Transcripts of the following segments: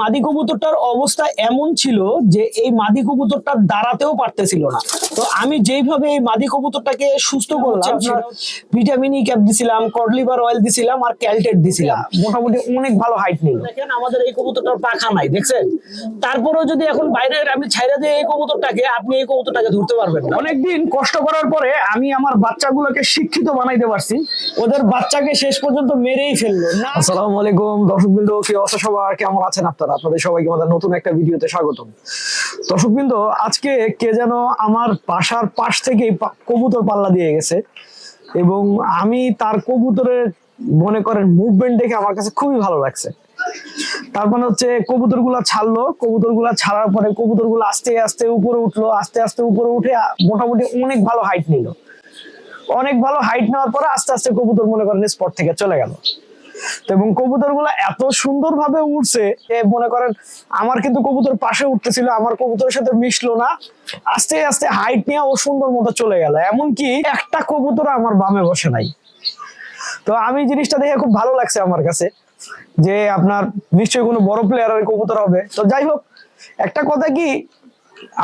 মাদি কবুতরটার অবস্থা এমন ছিল যে এই মাদি কবুতরটা দাঁড়াতেও পারতেছিল না। তো আমি যেইভাবে এই মাদি কবুতরটাকে সুস্থ করলাম ভিটামিন ই ক্যাপ দিছিলাম কডলিভার অয়েল দিছিলাম আর ক্যালটেট দিছিলাম। মোটামুটি অনেক ভালো হাইট নিল। দেখেন আমাদের এই কবুতরটার পাখা নাই দেখছেন? তারপরেও যদি এখন বাইরে আমি ছাইরা দিয়ে এই কবুতরটাকে আপনি এই কবুতরটাকে ধরতে পারবেন না। অনেকদিন কষ্ট করার পরে আমি আমার বাচ্চাগুলোকে শিক্ষিত বানাইতে পারছি। ওদের বাচ্চাকে শেষ পর্যন্ত মেরেই ফেলল। না। আসসালামু আলাইকুম দর্শকবৃন্দ কি অবস্থা সবার? কেমন আছেন আপনারা? আপনাদের সবাইকে আমাদের নতুন একটা ভিডিওতে স্বাগতম। দর্শকবৃন্দ, আজকে কে যেন আমার বাসার পাশ থেকে কবুতর পাল্লা দিয়ে গেছে এবং আমি তার কবুতরের মনে করেন মুভমেন্ট দেখে আমার কাছে খুবই ভালো লাগছে। তার মানে হচ্ছে কবুতরগুলা ছাড়লো কবুতরগুলা ছাড়ার পরে কবুতরগুলো আস্তে আস্তে উপরে উঠল, আস্তে আস্তে উপরে উঠে মোটামুটি অনেক ভালো হাইট নিল। অনেক ভালো হাইট নেওয়ার পরে আস্তে আস্তে কবুতর মনে করেন স্পট থেকে চলে গেল। এবং কবুতরগুলো এত সুন্দর ভাবে উঠছে মনে করেন, আমার কিন্তু কবুতর পাশে উঠতেছিল, আমার কবুতরের সাথে মিশলো না। আস্তে আস্তে হাইট নিয়ে ও সুন্দর মতো চলে গেল। এমনকি একটা কবুতর আমার বামে বসে নাই। তো আমি জিনিসটা দেখে খুব ভালো লাগছে আমার কাছে যে আপনার নিশ্চয়ই কোনো বড় প্লেয়ারের কবুতর হবে। তো যাই হোক, একটা কথা কি,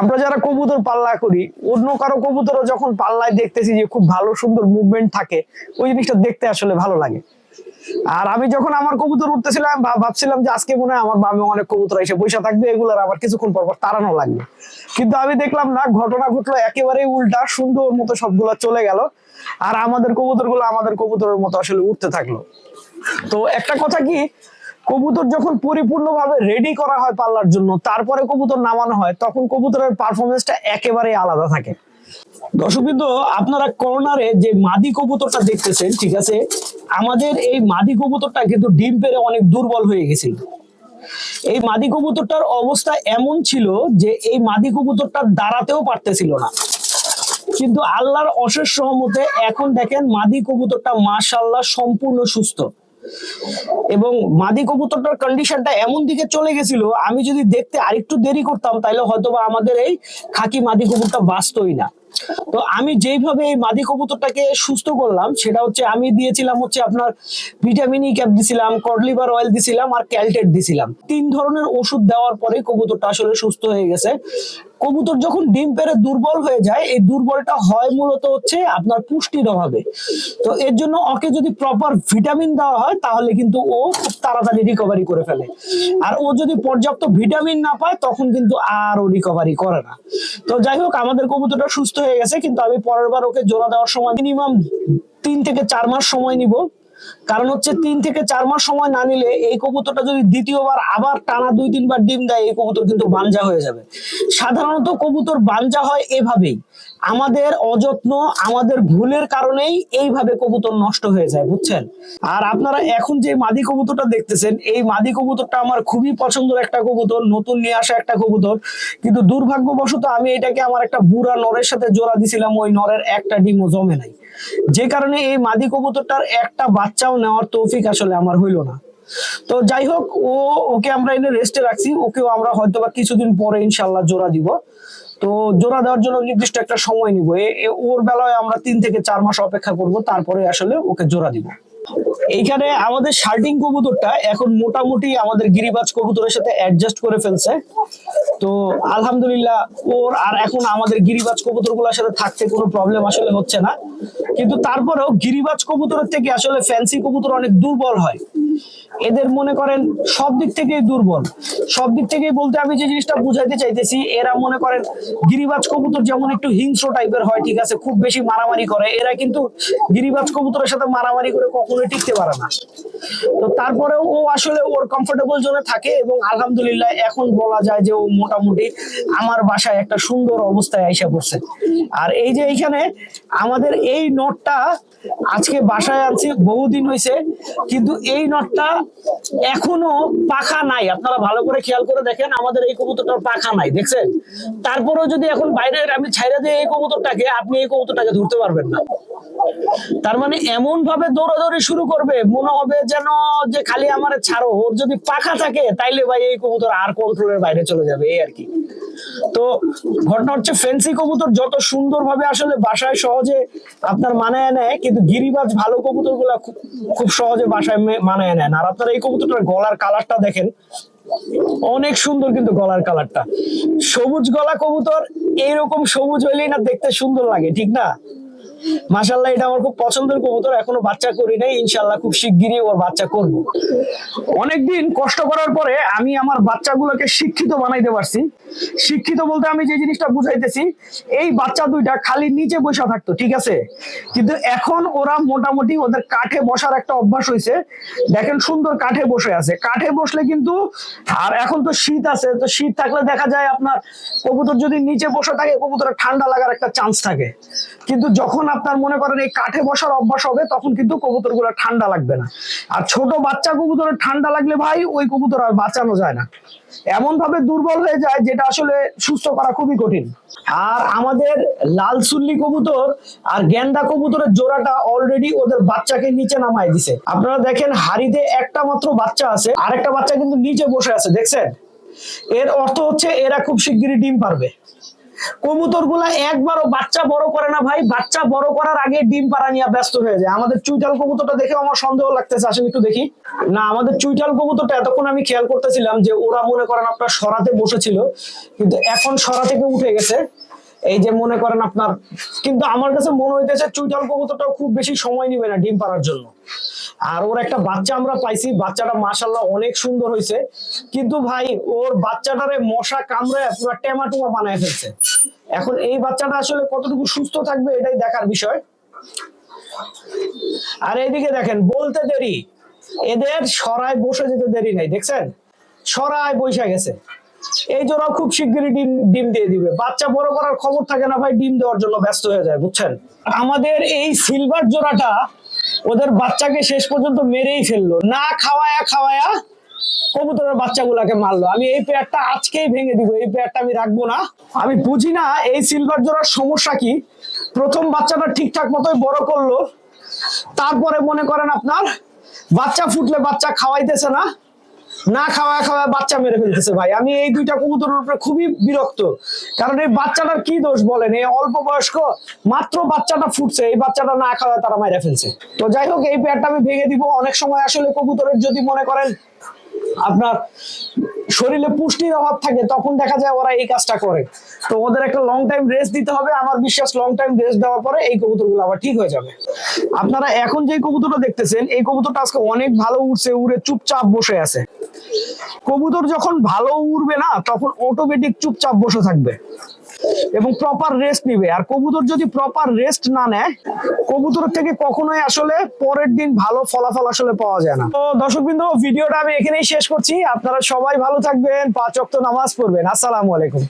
আমরা যারা কবুতর পাল্লা করি, অন্য কারও কবুতরও যখন পাল্লায় দেখতেছি যে খুব ভালো সুন্দর মুভমেন্ট থাকে, ওই জিনিসটা দেখতে আসলে ভালো লাগে। আর আমি যখন আমার কবুতর উঠতেছিলাম ভাবছিলাম যে আজকে মনে হয় আমার বামে অনেক কবুতর এসে বসে থাকবে, এগুলার আবার কিছুক্ষণ পর পর তাড়ানো লাগবে। কিন্তু আমি দেখলাম না, ঘটনা ঘটলো একেবারেই উল্টা, সুন্দর মতো সবগুলো চলে গেল। আর আমাদের কবুতরগুলো আমাদের কবুতরের মতো আসলে উঠতে থাকল। তো একটা কথা কি, কবুতর যখন পরিপূর্ণভাবে রেডি করা হয় পাল্লার জন্য, তারপরে কবুতর নামানো হয়, তখন কবুতরের পারফরমেন্সটা একেবারেই আলাদা থাকে। দর্শকবৃন্দ আপনারা কর্নারে যে মাদি কবুতরটা দেখতেছেন, ঠিক আছে, আমাদের এই মাদি কবুতরটা কিন্তু ডিম পেরে অনেক দুর্বল হয়ে গেছিল। এই মাদি কবুতরটার অবস্থা এমন ছিল যে এই মাদি কবুতরটা দাঁড়াতেও পারতেছিল না। কিন্তু আল্লাহর অশেষ সহমতে এখন দেখেন মাদি কবুতরটা মাশাল্লাহ সম্পূর্ণ সুস্থ। এবং মাদি কবুতরটার কন্ডিশনটা এমন দিকে চলে গেছিল, আমি যদি দেখতে আরেকটু দেরি করতাম তাহলে হয়তোবা আমাদের এই খাকি মাদি কবুতরটা বাঁচতই না। তো আমি যেইভাবে এই মাদি কবুতরটাকে সুস্থ করলাম, সেটা হচ্ছে আমি দিয়েছিলাম হচ্ছে আপনার ভিটামিন ই ক্যাপ দিছিলাম কডলিভার অয়েল দিছিলাম আর ক্যালটেট দিছিলাম। তিন ধরনের ওষুধ দেওয়ার পরে কবুতরটা আসলে সুস্থ হয়ে গেছে। কবুতর যখন ডিম পেরে দুর্বল হয়ে যায়, এই দুর্বলটা হয় মূলত হচ্ছে আপনার পুষ্টির অভাবে। তো এর জন্য ওকে যদি প্রপার ভিটামিন দেওয়া হয়, তাহলে কিন্তু ও খুব তাড়াতাড়ি রিকভারি করে ফেলে। আর ও যদি পর্যাপ্ত ভিটামিন না পায়, তখন কিন্তু আর ও রিকভারি করে না। তো যাই হোক, আমাদের কবুতরটা সুস্থ হয়ে গেছে, কিন্তু আমি পরের বার ওকে জোড়া দেওয়ার সময় মিনিমাম তিন থেকে চার মাস সময় নিব। কারণ হচ্ছে তিন থেকে চার মাস সময় না নিলে এই কবুতরটা যদি দ্বিতীয়বার আবার টানা দুই তিনবার ডিম দেয়, এই কবুতর কিন্তু বাঞ্জা হয়ে যাবে। সাধারণত কবুতর বাঞ্জা হয় এভাবেই। আমাদের অযত্ন, আমাদের ভুলের কারণেই এইভাবে কবুতর নষ্ট হয়ে যায়, বুঝছেন? আর আপনারা এখন যে মাদি কবুতরটা দেখতেছেন, এই মাদি কবুতরটা আমার খুবই পছন্দের একটা কবুতর, নতুন নিয়ে আসা একটা কবুতর। কিন্তু দুর্ভাগ্যবশত আমি এটাকে আমার একটা বুড়া নরের সাথে জোড়া দিছিলাম, ওই নরের একটা ডিমও জমে নাই। যে কারণে এই মাদি কবুতরটার একটা বাচ্চাও নেওয়ার তৌফিক আসলে আমার হইল না। তো যাই হোক, ও, ওকে আমরা এনে রেস্টে রাখছি। ওকেও আমরা হয়তো বা কিছুদিন পরে ইনশাল্লাহ জোড়া দিব। তো জোড়া দেওয়ার জন্য নির্দিষ্ট একটা সময় নিব। ওর বেলায় আমরা তিন থেকে চার মাস অপেক্ষা করব, তারপরে আসলে ওকে জোড়া দিব। এইখানে আমাদের শার্টিং কবুতরটা এখন মোটামুটি আমাদের গিরিবাজ কবুতরের সাথে অ্যাডজাস্ট করে ফেলছে। তো আলহামদুলিল্লাহ, ওর আর এখন আমাদের গিরিবাজ কবুতর কবুতরগুলোর সাথে থাকতে কোনো প্রবলেম আসলে হচ্ছে না। কিন্তু তারপরেও গিরিবাজ কবুতরের থেকে আসলে ফ্যান্সি কবুতর অনেক দুর্বল হয়। এদের মনে করেন সব দিক থেকেই দুর্বল। সব দিক থেকেই বলতে আমি যে জিনিসটা বুঝাইতে চাইতেছি, এরা মনে করেন গিরিবাজ কবুতর যেমন একটু হিংস্র টাইপের হয়, ঠিক আছে, খুব বেশি মারামারি করে, এরা কিন্তু গিরিবাজ কবুতরের সাথে মারামারি করে কখনোই টিকতে পারে না। তো তারপরেও ও আসলে ওর কমফোর্টেবল জোনে থাকে এবং আলহামদুলিল্লাহ এখন বলা যায় যে ও মোটামুটি আমার বাসায় একটা সুন্দর অবস্থায় আইসা পড়ছে। আর এই যে এইখানে আমাদের এই নটটা আজকে বাসায় আনছি, বহুদিন হয়েছে কিন্তু এই নটটা এখনও পাখা নাই। আপনারা ভালো করে খেয়াল করে দেখেন, আমাদের এই কবুতরটার পাখা নাই, দেখছেন? তারপরেও যদি এখন বাইরে আমি ছাইরা দিয়ে এই কবুতরটাকে, আপনি এই কবুতরটাকে ধরতে পারবেন না। তার মানে এমন ভাবে দৌড়াদৌড়ি শুরু করবে, মনে হবে যেন যে খালি আমার ছাড়ো। ওর যদি পাখা থাকে, তাইলে ভাই এই কবুতর আর কন্ট্রোলের বাইরে চলে যাবে, এই আর কি। তো ঘটনা হচ্ছে, ফেন্সি কবুতর যত সুন্দর ভাবে আসলে বাসায় সহজে আপনার মানায় নেয়, কিন্তু গিরিবাজ ভালো কবুতরগুলা খুব সহজে বাসায় মানায় নেয় না। আপনার এই কবুতরটার গলার কালারটা দেখেন। অনেক সুন্দর কিন্তু গলার কালারটা। সবুজ গলা কবুতর, এইরকম সবুজ হইলেই না দেখতে সুন্দর লাগে, ঠিক না? মাশাল্লাহ এটা আমার খুব পছন্দের কবুতর, এখনও বাচ্চা করি নাই ইনশাল্লাহ খুব শিগগিরই ওর বাচ্চা করব। অনেকদিন কষ্ট করার পরে আমি আমার বাচ্চাগুলোকে শিক্ষিত বানাইতে পারছি। শিক্ষিত বলতে আমি যে জিনিসটা বুঝাইতেছি, এই বাচ্চা দুইটা খালি নিচে বসে থাকতো, ঠিক আছে? কিন্তু এখন ওরা মোটামুটি ওদের কাঠে বসার একটা অভ্যাস হয়েছে দেখেন সুন্দর কাঠে বসে আছে। কাঠে বসলে কিন্তু, আর এখন তো শীত আছে, তো শীত থাকলে দেখা যায় আপনার কবুতর যদি নিচে বসে থাকে, কবুতরের ঠান্ডা লাগার একটা চান্স থাকে। কিন্তু যখন আপনার মনে করেন এই কাঠে বসার অভ্যাস হবে, তখন কিন্তু কবুতরগুলো ঠান্ডা লাগবে না। আর ছোট বাচ্চা কবুতরের ঠান্ডা লাগলে ভাই, ওই কবুতর আর বাঁচানো যায় না। এমন ভাবে দুর্বল হয়ে যায়, যেটা আসলে সুস্থ করা খুবই কঠিন। আর আমাদের লাল সুল্লি কবুতর আর গেন্দা কবুতরের জোড়াটা অলরেডি ওদের বাচ্চাকে নিচে নামায় দিছে। আপনারা দেখেন, হাড়িতে একটা মাত্র বাচ্চা আছে আর একটা বাচ্চা কিন্তু নিচে বসে আছে, দেখছেন? এর অর্থ হচ্ছে এরা খুব শিগগিরই ডিম পারবে। কবুতরগুলা একবারও বাচ্চা বড় করে না ভাই, বাচ্চা বড় করার আগে ডিম পাড়া নিয়ে ব্যস্ত হয়ে যায়। আমাদের চুইটাল কবুতরটা দেখে আমার সন্দেহ লাগতেছে, আসেন একটু দেখি। না, আমাদের চুইটাল কবুতরটা এতক্ষণ আমি খেয়াল করতেছিলাম যে ওরা মনে করেন আপনার সরাতে বসেছিল, কিন্তু এখন সরা থেকে উঠে গেছে। এই যে মনে করেন আপনার, কিন্তু আমার কাছে মনে হইতেছে চুইটাল কবুতরটাও খুব বেশি সময় নিবে না ডিম পাড়ার জন্য। আর ওর একটা বাচ্চা আমরা পাইছি, বাচ্চাটা মাশাল্লাহ অনেক সুন্দর হয়েছে কিন্তু ভাই, ওর বাচ্চাটারে মশা কামড়ে পুরো টেমাটুমা বানায় ফেলছে। এখন এই বাচ্চাটা আসলে কতটুকু সুস্থ থাকবে এটাই দেখার বিষয়। আর এইদিকে দেখেন, বলতে দেরি। এদের সরায় বসে যেতে দেরি নাই, দেখছেন? সরায় বৈশা গেছে। এই জোড়া খুব শিগগিরই ডিম ডিম দিয়ে দিবে। বাচ্চা বড় করার খবর থাকে না ভাই, ডিম দেওয়ার জন্য ব্যস্ত হয়ে যায়, বুঝছেন? আমাদের এই সিলভার জোড়াটা ওদের বাচ্চাকে শেষ পর্যন্ত মেরেই ফেলল। না খাওয়ায়া খাওয়ায়া কবুতরের বাচ্চাগুলাকে মারলো। আমি এই পেয়ারটা আজকেই ভেঙে দিব, এই পেয়ারটা আমি রাখব না। আমি বুঝি না এই সিলভার জোড়ার সমস্যা কি। প্রথম বাচ্চাটা ঠিকঠাক মতোই বড় করল। তারপরে মনে করেন আপনার, বাচ্চা ফুটলে বাচ্চা খাওয়াইতেছে না। না খাওয়া খাওয়া বাচ্চা মেরে ফেলতেছে ভাই। আমি এই দুইটা কবুতরের উপরে খুবই বিরক্ত। কারণ এই বাচ্চাটার কি দোষ বলেন? এই অল্প বয়স্ক মাত্র বাচ্চাটা ফুটছে, এই বাচ্চাটা না খাওয়া তারা মাইরা ফেলছে। তো যাই হোক, এই পেয়ারটা আমি ভেঙে দিব। অনেক সময় আসলে কবুতরের যদি মনে করেন আপনার শরীরে পুষ্টির অভাব থাকে, তখন দেখা যায় ওরা এই কাজটা করে। তো ওদের একটা লং টাইম রেস্ট দিতে হবে, আমার বিশ্বাস লং টাইম রেস্ট দেওয়ার পরে এই কবুতরগুলো আবার ঠিক হয়ে যাবে। আপনারা এখন যে কবুতরটা দেখতেছেন, এই কবুতরটা আজকে অনেক ভালো উড়ছে, উড়ে চুপচাপ বসে আছে। কবুতর যখন ভালো উড়বে না, তখন অটোমেটিক চুপচাপ বসে থাকবে। এবং প্রপার রেস্ট নিবে। আর কবুতর যদি প্রপার রেস্ট না নেয়, কবুতর থেকে কখনোই আসলে পরের দিন ভালো ফলাফল আসলে পাওয়া যায় না। তো দর্শক বিন্দু ভিডিওটা আমি এখানেই শেষ করছি। আপনারা সবাই ভালো থাকবেন। পাঁচ অক্ত নামাজ পড়বেন। আসসালামু আলাইকুম।